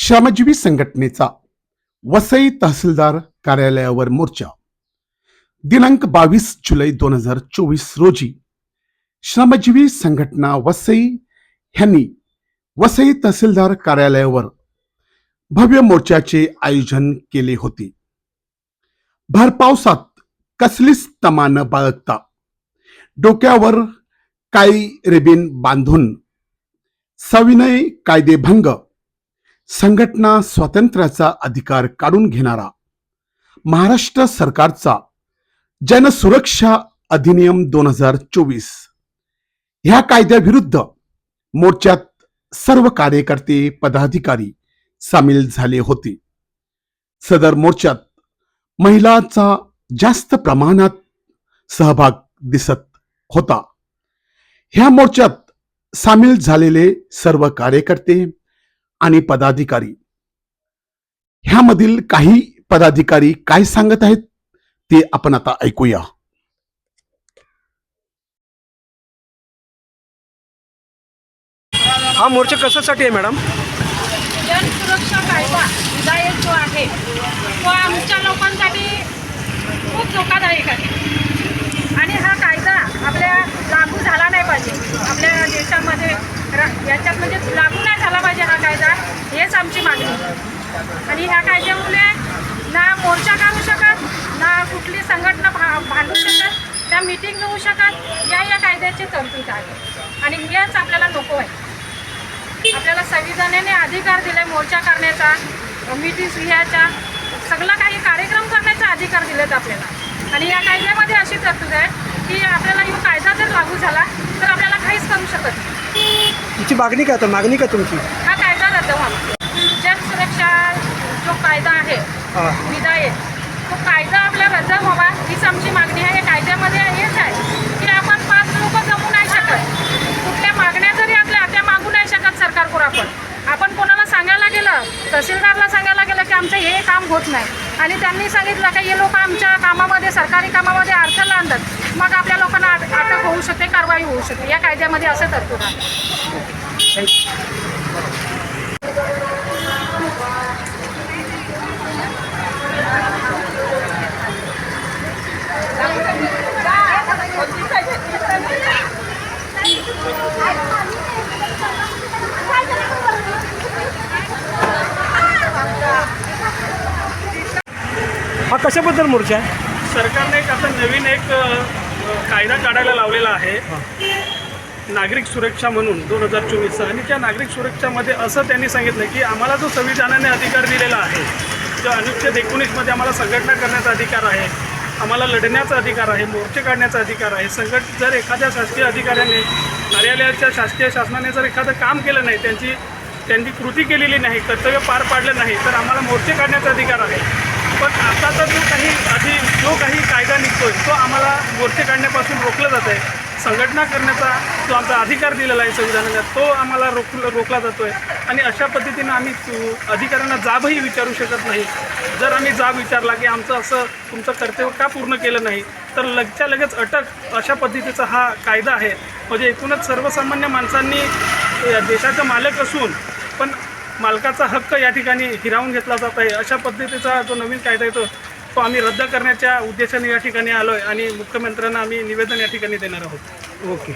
श्रमजीवी संघटनेचा वसई तहसीलदार कार्यालयावर मोर्चा. दिनांक बावीस जुलै दोन हजार चोवीस रोजी श्रमजीवी संघटना वसई यांनी वसई तहसीलदार कार्यालयावर भव्य मोर्चाचे आयोजन केले होते. भरपावसात कसलीच तमा न बाळगता डोक्यावर काळी रिबीन बांधून सविनय कायदेभंग संघटना स्वातंत्र्याचा अधिकार काढून घेणारा महाराष्ट्र सरकारचा जनसुरक्षा अधिनियम दोन हजार चोवीस. ह्या कायद्याविरुद्ध मोर्चात सर्व कार्यकर्ते पदाधिकारी सामील झाले होते. सदर मोर्चात महिलांचा जास्त प्रमाणात सहभाग दिसत होता. ह्या मोर्चात सामील झालेले सर्व कार्यकर्ते आणि पदाधिकारी. ह्यामधील काही पदाधिकारी काय सांगत आहेत ते आपण आता ऐकूया. हा मोर्चा कशासाठी आहे मॅडम? जनसुरक्षा कायदा विधायक जो आहे तो आमच्या लोकांसाठी खूप धोकादायक आहे. आणि हा कायदा आपल्या लागू झाला नाही पाहिजे. आपल्या देशामध्ये र- याच्यात म्हणजे लागू नाही कायदा हेच आमची मागणी. आहे. आणि ह्या कायद्यामुळे ना मोर्चा काढू शकत ना कुठली संघटना भा भांडू शकत त्या मीटिंग होऊ शकत या या कायद्याची तरतूद आहे. आणि हेच आपल्याला नको आहे. आपल्याला संविधानाने अधिकार दिला मोर्चा करण्याचा मीटिंग्स घ्यायचा सगळा काही कार्यक्रम करण्याचा अधिकार दिलेत आपल्याला. आणि या कायद्यामध्ये अशी तरतूद आहे की आपल्याला हा कायदा जर लागू झाला तर आपल्याला काहीच करू शकत नाही. तुमची मागणी काय तर मागणी काय तुमची? रद्द व्हावा. जनसुरक्षा जो कायदा आहे विधायक तो कायदा आपला रद्द व्हावा हीच आमची मागणी आहे. या कायद्यामध्ये हेच आहे की आपण पाच लोक जमू नाही शकत. कुठल्या मागण्या जरी आपल्या त्या मागू नाही शकत सरकारकडून आपण. आपण कोणाला सांगायला गेलं तहसीलदारला सांगायला गेलं की आमचं हे काम होत नाही. आणि त्यांनी सांगितलं की हे लोक आमच्या कामामध्ये सरकारी कामामध्ये अडथळा आणतात. मग आपल्या लोकांना अट- अटक होऊ शकते कारवाई होऊ शकते. या कायद्यामध्ये असं तरतूद आहे. कशाबद्दल मोर्चा आहे? सरकारने एक आता नवीन एक अ, कायदा काढायला लावलेला आहे. नागरिक सुरक्षा म्हणून दोन हजार चोवीसचा. आणि त्या नागरिक सुरक्षामध्ये असं त्यांनी सांगितलं की आम्हाला जो संविधानाने अधिकार दिलेला आहे जो अनुच्छेद एकोणीसमध्ये आम्हाला संघटना करण्याचा अधिकार आहे आम्हाला लढण्याचा अधिकार आहे मोर्चे काढण्याचा अधिकार आहे संघट जर एखाद्या शासकीय अधिकाऱ्याने कार्यालयाच्या शासकीय शासनाने जर एखादं काम केलं नाही त्यांची त्यांची कृती केलेली नाही कर्तव्य पार पाडलं नाही तर आम्हाला मोर्चे काढण्याचा अधिकार आहे. पण आता तर जो काही आधी जो काही कायदा निघतोय तो आम्हाला मोर्चे काढण्यापासून रोखलं जात आहे संघटना करण्याचा जो आमचा अधिकार दिलेला आहे संविधानाचा तो आम्हाला रोख रोखला जातो आहे आणि अशा पद्धतीनं आम्ही अधिकाऱ्यांना जाबही विचारू शकत नाही. जर आम्ही जाब विचारला की आमचं असं तुमचं कर्तव्य का पूर्ण केलं नाही तर लगच्या लगेच अटक अशा पद्धतीचा हा कायदा आहे. म्हणजे एकूणच सर्वसामान्य माणसांनी या देशाचा मालक असून पण मालकाचा हक्क या ठिकाणी हिरावून घेतला जात आहे. अशा पद्धतीचा जो नवीन कायदा येतो तो आम्ही रद्द करण्याच्या उद्देशाने या ठिकाणी आलो आहे आणि मुख्यमंत्र्यांना आम्ही निवेदन या ठिकाणी देणार आहोत. ओके.